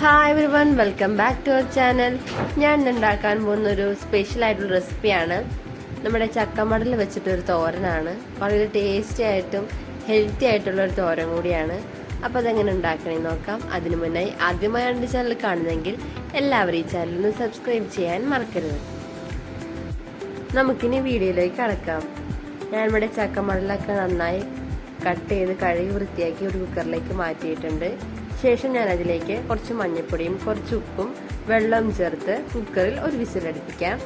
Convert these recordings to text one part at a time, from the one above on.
Hi everyone welcome back to our channel ഞാൻ ഉണ്ടാക്കാൻ പോകുന്ന ഒരു സ്പെഷ്യൽ ആയിട്ടുള്ള റെസിപ്പിയാണ് നമ്മുടെ ചക്കമടൽ വെച്ചിട്ടൊരു തോരനാണ്. വളരെ ടേസ്റ്റി ആയിട്ടും ഹെൽത്തി ആയിട്ടുള്ള ഒരു തോരൻ കൂടിയാണ്. അപ്പോൾ അതെങ്ങനെ ഉണ്ടാക്കണമെന്ന് നോക്കാം. അതിനു മുന്നായി ആദ്യമായാണ് എന്റെ ചാനൽ കാണുന്നതെങ്കിൽ എല്ലാവരും ഈ ചാനൽ ഒന്ന് സബ്സ്ക്രൈബ് ചെയ്യാൻ മറക്കരുത്. നമുക്കിനി വീഡിയോയിലേക്ക് കടക്കാം. ഞാൻ ഇവിടെ ചക്കമടലൊക്കെ നന്നായി കട്ട് ചെയ്ത് കഴുകി വൃത്തിയാക്കി ഒരു കുക്കറിലേക്ക് മാറ്റിയിട്ടുണ്ട്. ശേഷം ഞാൻ അതിലേക്ക് കുറച്ച് മഞ്ഞൾപ്പൊടിയും കുറച്ച് ഉപ്പും വെള്ളവും ചേർത്ത് കുക്കറിൽ ഒരു വിസിലടിപ്പിക്കാം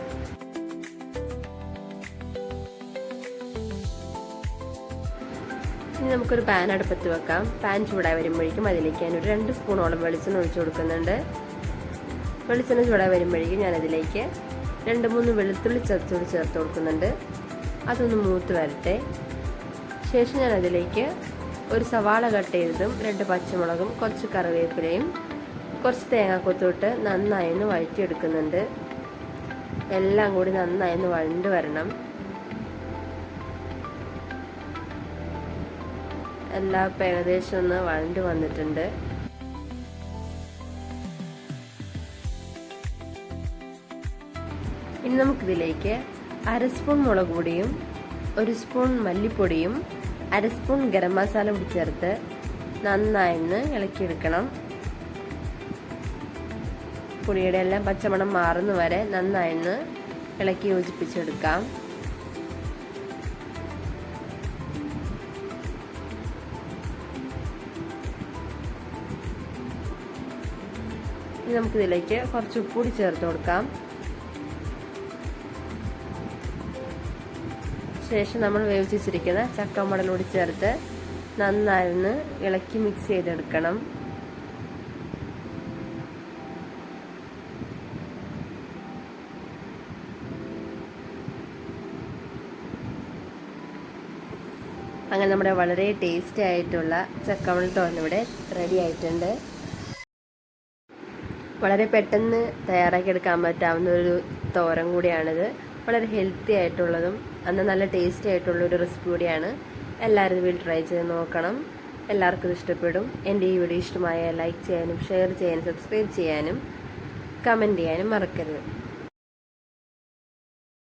ഇനി നമുക്കൊരു പാൻ അടുപ്പത്ത് വെക്കാം. പാൻ ചൂടായി വരുമ്പോഴേക്കും അതിലേക്ക് ഞാൻ ഒരു രണ്ട് സ്പൂണോളം വെളിച്ചെണ്ണ ഒഴിച്ചു കൊടുക്കുന്നുണ്ട്. വെളിച്ചെണ്ണ ചൂടായി വരുമ്പോഴേക്കും ഞാൻ അതിലേക്ക് രണ്ട് മൂന്ന് വെളുത്തുള്ളി ചതച്ചോട് ചേർത്ത് കൊടുക്കുന്നുണ്ട്. അതൊന്ന് മൂത്ത് വരട്ടെ. ശേഷം ഞാൻ അതിലേക്ക് ഒരു സവാള കട്ട് ചെയ്തതും രണ്ട് പച്ചമുളകും കുറച്ച് കറിവേപ്പിലയും കുറച്ച് തേങ്ങാക്കൊത്തിട്ട് നന്നായി ഒന്ന് വഴറ്റിയെടുക്കുന്നുണ്ട്. എല്ലാം കൂടി നന്നായി ഒന്ന് വഴണ്ട് വരണം. എല്ലാം ഇപ്പം ഏകദേശം ഒന്ന് വഴണ്ട് വന്നിട്ടുണ്ട്. ഇനി നമുക്കിതിലേക്ക് അര സ്പൂൺ മുളക് പൊടിയും ഒരു സ്പൂൺ മല്ലിപ്പൊടിയും അര സ്പൂൺ ഗരം മസാല കൂടി ചേർത്ത് നന്നായി ഒന്ന് ഇളക്കിയെടുക്കണം. പുളിയുടെ എല്ലാം പച്ചമണം മാറുന്ന വരെ നന്നായി ഒന്ന് ഇളക്കി യോജിപ്പിച്ചെടുക്കാം. ഇനി നമുക്കിതിലേക്ക് കുറച്ച് ഉപ്പ് കൂടി ചേർത്ത് കൊടുക്കാം. ശേഷം നമ്മൾ വേവിച്ച് വെച്ചിരിക്കുന്ന കൂടി ചേർത്ത് നന്നായിരുന്നു ഇളക്കി മിക്സ് ചെയ്തെടുക്കണം. അങ്ങനെ നമ്മുടെ വളരെ ടേസ്റ്റി ആയിട്ടുള്ള ചക്കമണൽ തോരൻ ഇവിടെ റെഡി ആയിട്ടുണ്ട്. വളരെ പെട്ടെന്ന് തയ്യാറാക്കി എടുക്കാൻ പറ്റാവുന്ന ഒരു തോരൻ കൂടിയാണിത്. വളരെ ഹെൽത്തി ആയിട്ടുള്ളതും അന്ന് നല്ല ടേസ്റ്റി ആയിട്ടുള്ള ഒരു റെസിപ്പി കൂടിയാണ്. എല്ലാവരും ഇതിൽ ട്രൈ ചെയ്ത് നോക്കണം. എല്ലാവർക്കും ഇഷ്ടപ്പെടും. എന്റെ ഈ വീഡിയോ ഇഷ്ടമായ ലൈക്ക് ചെയ്യാനും ഷെയർ ചെയ്യാനും സബ്സ്ക്രൈബ് ചെയ്യാനും കമന്റ് ചെയ്യാനും മറക്കരുത്.